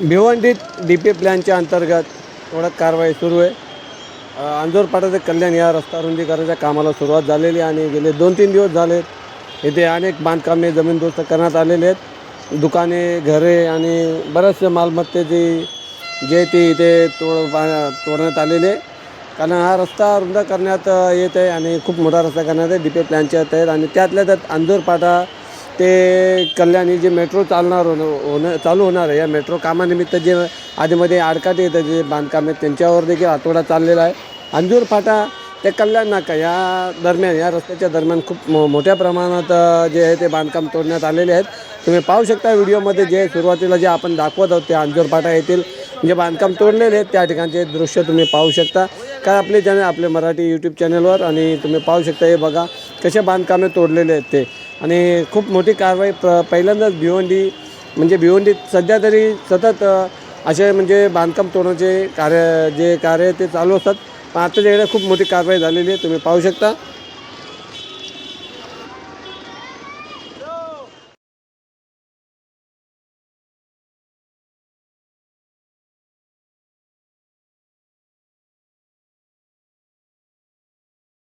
भिवंडीत D P प्लॅनच्या अंतर्गत थोडं कारवाई सुरू आहे. अंजोर अंजोरपाडा ते कल्याण या रस्ता रुंदीकरणाच्या कामाला सुरुवात झालेली आणि गेले दोन तीन दिवस झालेत. इथे अनेक बांधकामे जमीनदोस्त करण्यात आलेले आहेत. दुकाने घरे आणि बरेचसे मालमत्तेची जे ती इथे तोड तोडण्यात आलेले आहे. कारण हा रस्ता रुंद करण्यात येत आहे आणि खूप मोठा रस्ता करण्यात आहे. डी पी प्लॅनच्या आहेत आणि त्यातल्या त्यात अंजोरपाटा ते कल्याणी जे मेट्रो चालणार होणं होणं चालू होणार आहे. या मेट्रो कामानिमित्त जे आधीमध्ये आडकाठी येतं जे बांधकाम आहेत त्यांच्यावर देखील आठवडा चाललेला आहे. अंजूर फाटा ते कल्याण नाका या दरम्यान या रस्त्याच्या दरम्यान खूप मो मोठ्या प्रमाणात जे आहे ते बांधकाम तोडण्यात आलेले आहेत. तुम्ही पाहू शकता व्हिडिओमध्ये जे सुरुवातीला जे आपण दाखवत आहोत ते अंजूर फाटा येथील जे बांधकाम तोडलेले आहेत त्या ठिकाणचे दृश्य तुम्ही पाहू शकता. काय आपले चॅनल आपले मराठी यूट्यूब चॅनलवर आणि तुम्ही पाहू शकता हे बघा. कसे बांधकामे तोडलेले आहेत ते. आणि खूप मोठी कारवाई प्र पहिल्यांदाच भिवंडी म्हणजे भिवंडीत सध्या तरी सतत असे म्हणजे बांधकाम तोडण्याचे कार्य जे कार्य ते चालू असतात. पण आता इकडे खूप मोठी कारवाई झालेली आहे तुम्ही पाहू शकता.